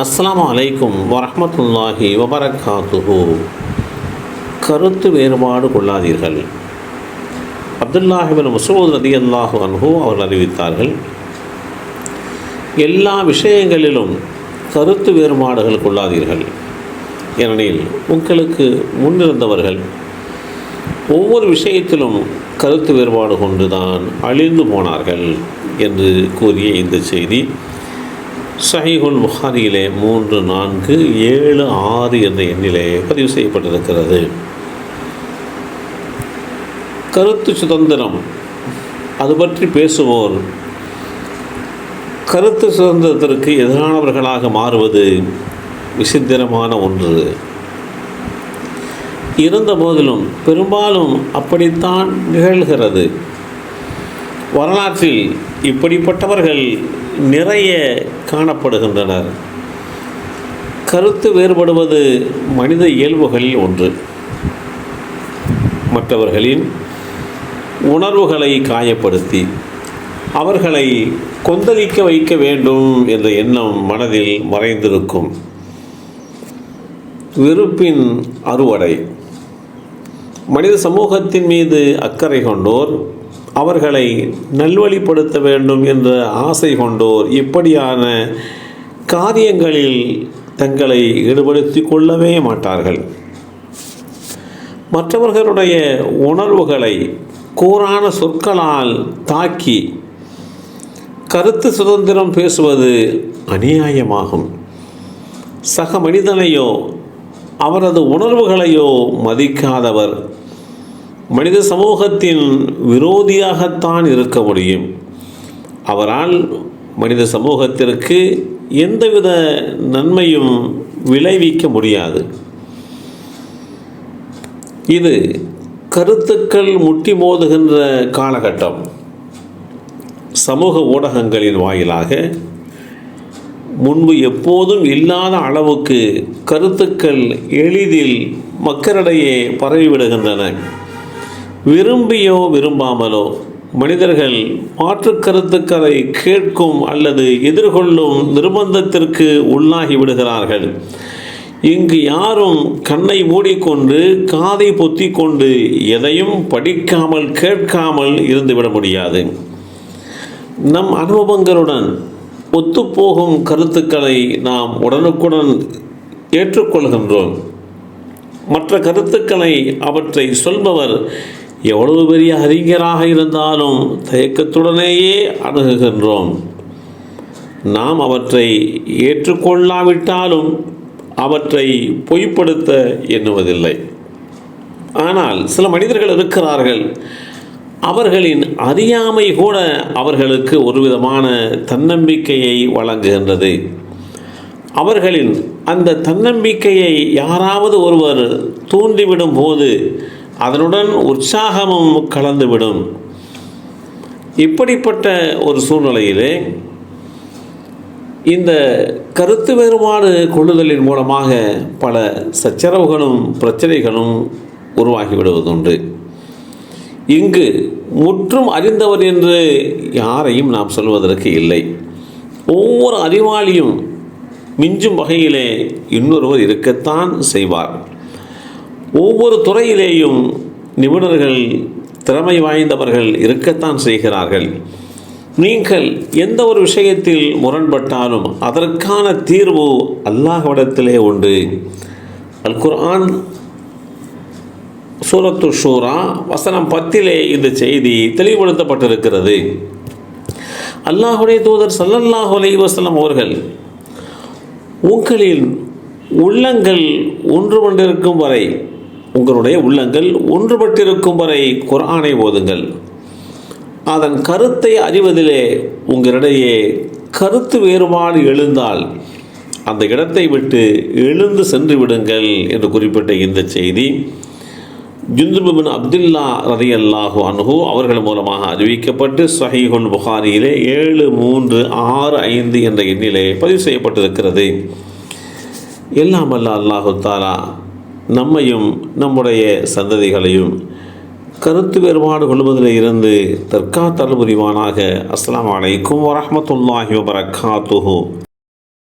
அஸ்ஸலாமு அலைக்கும் வரமத்துல்லாஹி வபரகாத்துஹு. கருத்து வேறுபாடு கொள்ளாதீர்கள். அப்துல்லாஹிபின் மசூத் ரதி அல்லாஹு அன்ஹு அவர்கள் அறிவித்தார்கள் எல்லா விஷயங்களிலும் கருத்து வேறுபாடுகள் கொள்ளாதீர்கள். ஏனெனில் உங்களுக்கு முன்னிருந்தவர்கள் ஒவ்வொரு விஷயத்திலும் கருத்து வேறுபாடு கொண்டுதான் அழிந்து போனார்கள் என்று கூறிய இந்த செய்தி. சஹீஹுல் புகாரியிலே மூன்று நான்கு ஏழு ஆறு என்ற எண்ணிலே பதிவு செய்யப்பட்டிருக்கிறது. கருத்து சுதந்திரம் அது பற்றி பேசுவோர். கருத்து சுதந்திரத்திற்கு எதிரானவர்களாக மாறுவது விசித்திரமான ஒன்று. இருந்த போதிலும் பெரும்பாலும் அப்படித்தான் நிகழ்கிறது. வரலாற்றில் இப்படிப்பட்டவர்கள் நிறைய காணப்படுகின்றனர். கருத்து வேறுபடுவது மனித இயல்புகளில் ஒன்று. மற்றவர்களின் உணர்வுகளை காயப்படுத்தி அவர்களை கொந்தளிக்க வைக்க வேண்டும் என்ற எண்ணம் மனதில் மறைந்திருக்கும். வெறுப்பின் அறுவடை. மனித சமூகத்தின் மீது அக்கறை கொண்டோர் அவர்களை நல்வழிப்படுத்த வேண்டும் என்ற ஆசை கொண்டோர் இப்படியான காரியங்களில் தங்களை ஈடுபடுத்தி கொள்ளவே மாட்டார்கள். மற்றவர்களுடைய உணர்வுகளை கூறான சொற்களால் தாக்கி கருத்து சுதந்திரம் பேசுவது அநியாயமாகும். சக மனிதனையோ அவரது உணர்வுகளையோ மதிக்காதவர் மனித சமூகத்தின் விரோதியாகத்தான் இருக்க முடியும். அவரால் மனித சமூகத்திற்கு எந்தவித நன்மையும் விளைவிக்க முடியாது. இது கருத்துக்கள் முட்டி மோதுகின்ற காலகட்டம். சமூக ஊடகங்களின் வாயிலாக முன்பு எப்போதும் இல்லாத அளவுக்கு கருத்துக்கள் எளிதில் மக்களிடையே பரவிவிடுகின்றன. விரும்பியோ விரும்பாமலோ மனிதர்கள் மாற்று கருத்துக்களை கேட்கும் அல்லது எதிர்கொள்ளும் நிர்பந்தத்திற்கு உள்ளாகி விடுகிறார்கள். இங்கு யாரும் கண்ணை மூடிக்கொண்டு காதை பொத்தி கொண்டு எதையும் படிக்காமல் கேட்காமல் இருந்துவிட முடியாது. நம் அனுபவங்களுடன் ஒத்துப்போகும் கருத்துக்களை நாம் உடனுக்குடன் ஏற்றுக்கொள்கின்றோம். மற்ற கருத்துக்களை அவற்றை சொல்பவர் எவ்வளவு பெரிய அறிஞராக இருந்தாலும் தயக்கத்துடனேயே அணுகுகின்றோம். நாம் அவற்றை ஏற்றுக்கொள்ளாவிட்டாலும் அவற்றை பொய்ப்படுத்த எண்ணுவதில்லை. ஆனால் சில மனிதர்கள் இருக்கிறார்கள். அவர்களின் அறியாமை கூட அவர்களுக்கு ஒரு விதமான தன்னம்பிக்கையை வழங்குகின்றது. அவர்களின் அந்த தன்னம்பிக்கையை யாராவது ஒருவர் தூண்டிவிடும் போது அதனுடன் உற்சாகமும் கலந்துவிடும். இப்படிப்பட்ட ஒரு சூழ்நிலையிலே இந்த கருத்து வேறுபாடு கொள்ளுதலின் மூலமாக பல சச்சரவுகளும் பிரச்சனைகளும் உருவாகிவிடுவதுண்டு. இங்கு முற்றும் அறிந்தவர் என்று யாரையும் நாம் சொல்வதற்கு இல்லை. ஒவ்வொரு அறிவாளியும் மிஞ்சும் வகையிலே இன்னொருவர் இருக்கத்தான் செய்வார். ஒவ்வொரு துறையிலேயும் நிபுணர்கள் திறமை வாய்ந்தவர்கள் இருக்கத்தான் செய்கிறார்கள். நீங்கள் எந்த ஒரு விஷயத்தில் முரண்பட்டாலும் அதற்கான தீர்வு அல்லாஹ்விடத்திலே உண்டு. அல் குர்ஆன் சூரத்து ஷூரா வசனம் பத்திலே இந்த செய்தி தெளிவுபடுத்தப்பட்டிருக்கிறது. அல்லாஹுடைய தூதர் சல்லல்லாஹு அலி வசலம் அவர்கள் உங்களின் உள்ளங்கள் ஒன்று கொண்டிருக்கும் வரை உங்களுடைய உள்ளங்கள் ஒன்றுபட்டிருக்கும் வரை குரானை ஓதுங்கள். அதன் கருத்தை அறிவதிலே உங்களிடையே கருத்து வேறுபாடு எழுந்தால் அந்த இடத்தை விட்டு எழுந்து சென்று விடுங்கள் என்று குறிப்பிட்ட இந்த செய்தி ஜுந்துபின் அப்துல்லா ரதி அல்லாஹு அனுகு அவர்கள் மூலமாக அறிவிக்கப்பட்டு சஹீஹுல் புகாரியிலே ஏழு மூன்று ஆறு ஐந்து என்ற எண்ணிலே பதிவு செய்யப்பட்டிருக்கிறது. எல்லாம் அல்ல அல்லாஹு தாலா நம்மையும் நம்முடைய சந்ததிகளையும் கருத்து வேறுபாடு கொள்வதில் இருந்து தற்காத்தல் புரிவானாக. அஸ்லாம் வலைக்கும் வரமத்துல்லாஹி வபரகாத்துஹு.